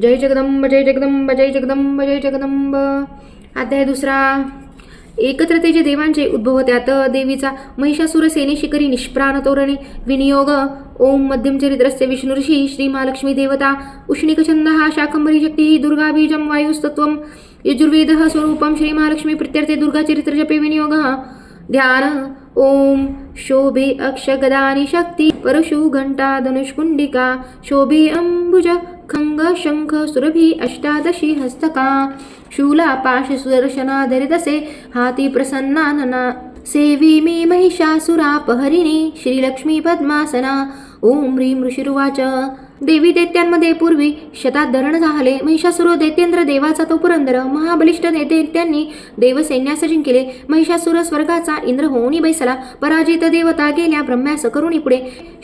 जय जगदंब जय जगदंब जय जगदंब जय जगदंब. अध्याय दुसरा. एकत्रतेचे देवांचे उद्भव त्यात देवीचा महिषासुर सेने शिखरी निष्प्राण तोरणे. विनियोग ओम मध्यम चरित्रस्य विष्णू ऋषी श्री महालक्ष्मी देवता. उष्णिकछंद हा शाकंभरी शक्ती दुर्गा बीजम यजुर्वेद स्वरूपम श्री महालक्ष्मी प्रत्यर्थे दुर्गा चरित्र जपे विनियोग. ध्यान ओम. शोभे अक्षगदानी शक्ती परशु घंटा धनुष्कुंडिका शोभे अंबुज खंग शंख सुरभी अष्टादशी हस्तका शूला पाश सुदर्शना धरितसे हाती प्रसन्नानना सेवी मी महिषासुरापहरिणी श्रीलक्ष्मी पद्मासना। ॐ ह्रीं ऋषिरुवाच। देवी दैत्यांमध्ये पूर्वी शतात धरण झाले. महिषासुर दैत्येंद्र देवाचा तो पुरंदर महाबलिष्ठ दैत्यांनी देवसैन्यास जिंकले महिषासुर स्वर्गाचा इंद्र होऊनी बैसला. पराजित देवता गेल्या ब्रह्म्यास करुणी पुढे.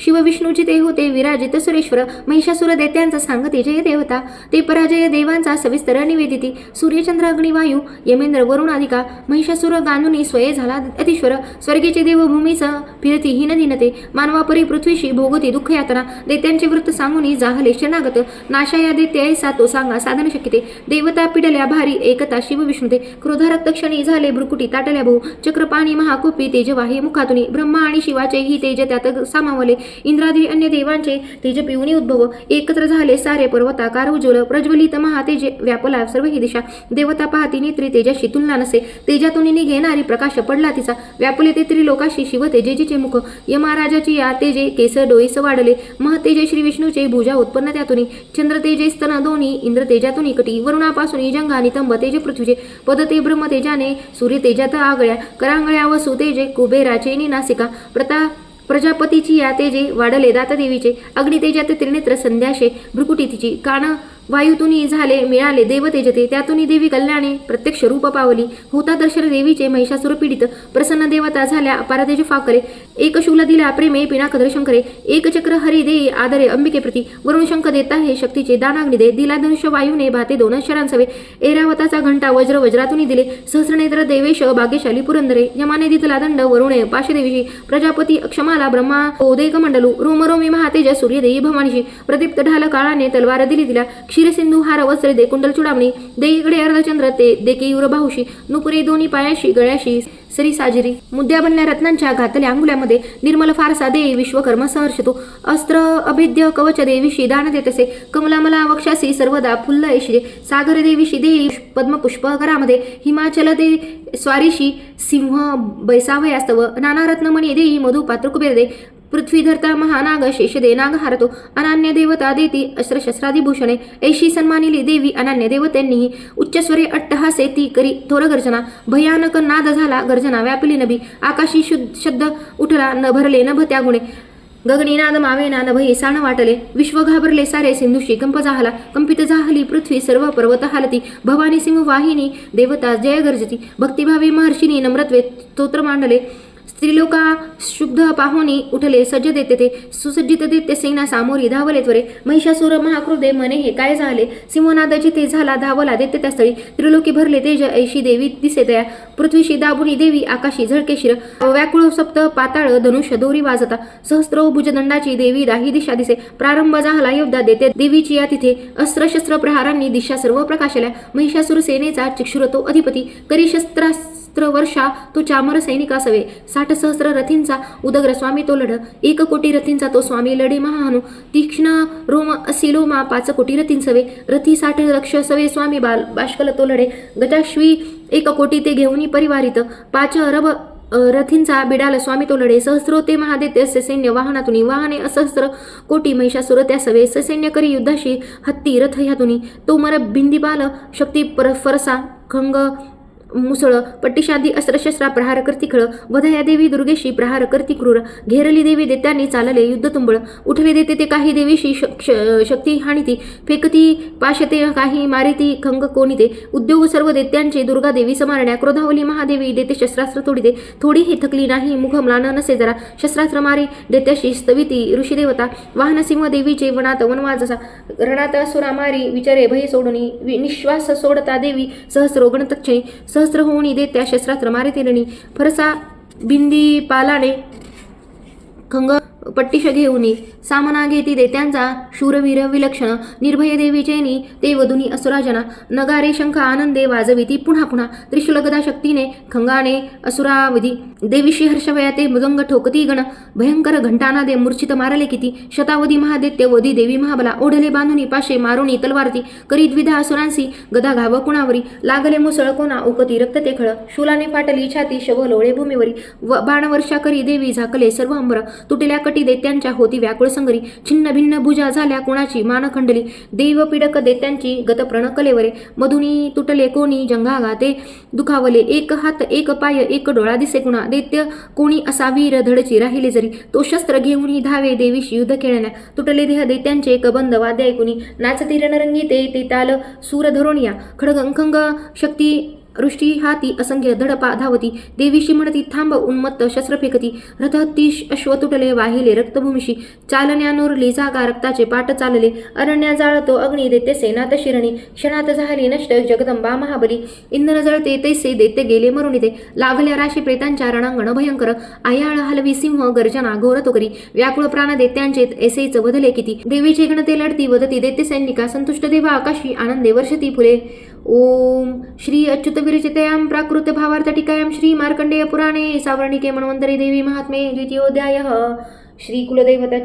शिवविष्णूची ते होते विराजित सुरेश्वर. महिषासुर दैत्यांचा सांगते जय देवता. ते पराजय देवांचा सविस्तर निवेदिती. सूर्यचंद्र अग्निवायू यमेंद्र वरुणाधिका महिषासुर गानुनी स्वय झाला अतिश्वर. स्वर्गीचे देवभूमीच फिरती ही दिनते मानवापरी पृथ्वीशी भोगती दुःख यातना दैत्यांचे वृत्त सांगून जाहले शरणागत नाशा या दैत्य तो सांगा साधन शक्यते. देवता पिडल्या भारी एकता शिव विष्णुते क्रोधारक्त क्षणी झाले भ्रुकुटी ताटल्या भाऊ. चक्रपाणी महाकोपी तेजवाही मुखातुनी. ब्रह्मा आणि शिवाचे ही तेज त्यात सामावले. इंद्रादी अन्य देवांचे तेज पिऊनी उद्भव. एकत्र झाले सारे पर्वताकार उज्ज्वल प्रज्वलित महातेज व्यापला सर्व ही दिशा. देवता पाहती नेत्री तेजाशी तुलना नसे. तेजातून निघेणारी प्रकाश पडला तिचा. व्यापले ते त्रिलोकाशी शिव तेजेजीचे मुख. यमाराजाची या तेजे केस डोईस वाढले. महतेजे श्री विष्णूचे भुजा उत्पन्न त्यातून. चंद्र तेजे स्तन दोन्ही इंद्र तेजातून इकटी वरुणापासून जंगा नितंब तेज पृथ्वीचे पद ते ब्रह्म तेजाने सूर्य तेजात आगळ्या करांगळ्या व सुतेजे कुबेराचे निनासिका प्रता प्रजापतीची या तेजे वाढले दातदेवीचे अग्नितेजात त्रिनेत्र संध्याशे भ्रुकुटी तिची कान वायुतुनी झाले मिळाले देवतेजते त्यातून देवी कल्याणे प्रत्यक्ष रूप पावली. होता दर्शन देवीचे महिषासुर पीडित प्रसन्न देवता झाल्या अपारतेज फाकरे एक शूल दिला प्रेमे पिनाकदर शंकरे एक चक्र हरी देई आदरे अंबिके प्रती वरुण शंख देता हे शक्तीचे दानाग्नी दे दिला धनुष्य वायूने भाते दोन शरांसवे एरावताचा घंटा वज्र वज्रातुनी दिले सहस्रनेत्र देवेश भाग्यशाली पुरंदरे यमाने दितला दंड वरुणे पाशदेवीशी प्रजापती अक्षमाला ब्रह्मा ओदेक मंडलू रोमरोमी महातेज सूर्यदेवी भवानीशी प्रदीप्त ढाल काळाने तलवार दिली दिला क्षीरसिंधू हार वस्त्रे दे कुंडल चुडामणी देईकडे अर्धचंद्र ते देके युर बाहुशी नुपुरे दोन्ही पायाशी गळ्याशी सरी साजरी. मुद्द्या बनल्या रत्नांच्या घातल्या अंगुल्यामध्ये निर्मल फारसा देई विश्वकर्म सहर्षतो. अस्त्र अभेद्य कवच देवीशी दान देतसे. कमलामला वक्षासी सर्वदा फुल्ल ऐशिरे सागर देवीशी दे पद्मपुष्प घरामध्ये. हिमाचल दे स्वारीशी सिंह बैसावयास्तव. नाना रत्नमणी देई मधु पात्र कुबेर दे. पृथ्वीधरता महानाग शेषदे नाग हारतो. अनान्य देवता देती अस्त्रशस्त्रादिभूषणे ऐशी सन्मानिली देवी अनान्य देवतेंनीही उच्चस्वरे अट्टहासे ती करी थोर गर्जना. भयानक नाद झाला गर्जना व्यापली नभी. आकाशी शुद्ध शब्द उठला न भरले नभ त्या गुणे. गगनी नाद मावेना नभई साण वाटले. विश्व घाबरले सारे सिंधुशी कंप जाहला कंपित जाहली पृथ्वी सर्व पर्वत हालती. भवानी सिंह वाहिनी देवता जय गर्जती. भक्तिभावी महर्षिनी नम्रत्वे स्तोत्र मांडले. स्त्रीलोका शुद्ध पाहुणी उठले सज्ज देते ते सुसज्जित देते सेना सामोरी धावले त्वरे महिषासुर महाक्रोधे मने हे काय झाले सिंहनादाची ते झाला धावला देते त्या स्थळी त्रिलोकी भरले तेज ऐशी देवी दिसे त्या पृथ्वीशी दाबुनी देवी आकाशी झळके शिर व्याकुळ सप्त पाताळ धनुष्य दोरी वाजता सहस्त्र भुजदंडाची देवी दाही दिशा दिसे प्रारंभ झाला योद्धा देते देवीची या तिथे अस्त्र शस्त्र प्रहारांनी दिशा सर्व प्रकाशल्या महिषासुर सेनेचा चिक्षुरतो अधिपती करी शस्त्रास सहस्त्र वर्षा तो चामर सैनिक असावे. साठ सहस्र रथींचा उदग्र स्वामी तो लढ. एक कोटी रथींचा तो स्वामी लढे महानु तीक्ष्ण रोम असिलोमा पाच कोटी रथींसवे रथी साठ लक्ष सवे स्वामी बाल बाष्कल तो लढे. गजाश्वी एक कोटी ते घेऊनी परिवारित. पाच अरब रथींचा बिडाल स्वामी तो लढे. सहस्रो ते महादेत्य सैन्य वाहनातुनी. वाहने असहस्त्र कोटी महिषासुर त्या सवे. ससैन्य करी युद्धाशी हत्ती रथ ह्यातून. तो मर बिंदिबाल शक्ती पर फरसा खंग मुसळ पट्टीशादी अस्त्रशस्त्रा प्रहार करती खळ वधया देवी दुर्गेशी प्रहार करती क्रूर घेरली देवी देत्यांनी चालले युद्ध तुंबळ उठले देते ते काही देवीशी शक्ती हाणिती फेकती पाशते काही मारिती खंग कोणीते उद्योग सर्व देत्यांचे दुर्गा देवी समारण्या क्रोधावली महादेवी देते शस्त्रास्त्र तोडिते थोडी हे थकली नाही मुख म्लान नसे जरा शस्त्रास्त्र मारी देत्याशी स्तविती ऋषिदेवता वाहनसिंह देवीचे वनात वनवास रणात सुरामारी विचारे भय सोडणी वि- निश्वास सोडता देवी सहस्रोगण तक्षणी सहस्र होऊनी देत्या शस्त्रास्त्र मारे तेलणी फरसा बिंदी पालाने खंग पट्टिश घेऊन. सामना घेती दैत्यांचा शूरवीर विलक्षण. निर्भय देवीचेनी ते वधुनी असुराजना. नगारे शंख आनंदे वाजविती. पुन्हा पुन्हा त्रिशुलगदा शक्तीने खंगाने असुरावधी. देवीशी हर्षवयाते मृदंग ठोकती गण भयंकर घंटानादे मूर्छित मारले किती. शतावधी महादेत्य वधी देवी महाबला ओढले बांधुनी पाशे मारुनी तलवारती करी द्विधा असुरांसी गदा घाव कुणावरी लागले मुसळ कोणा उकती रक्त ते खळ. शूलाने फाटली छाती शव लोळे भूमीवरी व बाणवर्षा करी देवी झाकले सर्व अंबर. तुटल्या कटी देत्यांच्या होती व्याकुळ संगरी छिन्न भिन्न भुजा झाल्या कोणाची मान खंडली. देव पिडक देत्यांची गत कलेवरे मधुनी तुटले कोणी जंगा गाते. दुखावले एक हात एक पाय एक डोळा दिसे कुणा. दैत्य कोणी असा वीर धडची राहिले जरी. तो शस्त्र घेऊन धावे देवीशी युद्ध खेळण्या तुटले देह दैत्यांचे कबंद वाद्य ऐकुनी नाचती रणरंगी ते ताल सूर या. खडग खंग शक्ती वृष्टी हाती असंख्य धडपा धावती. देवीशी म्हणती थांब उन्मत्त शस्त्र फेकती. रथ तीश अश्व तुटले वाहिले रक्तभूमीशी. चालण्यानोरली जागा रक्ताचे पाट चालले. अरण्या जाळतो अग्नी देते सेनात शिरणी क्षणात झाली नष्ट जगदंबा महाबली. इंधन जळते तैसे देते गेले मरुणी ते लागल्या राशी प्रेतांच्या रणांगण भयंकर. आयाळ हलवी सिंह गर्जना घोर तो करी व्याकुळ प्राण देत्यांचे एसेच वधले किती. देवीचे गणते लढती वदती देते सैनिका. संतुष्ट देवा आकाशी आनंदे वर्षती फुले. ओम श्री अच्युत विरचितयां प्राकृत भावार्थ श्री मार्कंडेय पुराणे सावर्णिके मन्वन्तरी देवी महात्मे द्वितीयोऽध्यायः। श्रीकुलदैवता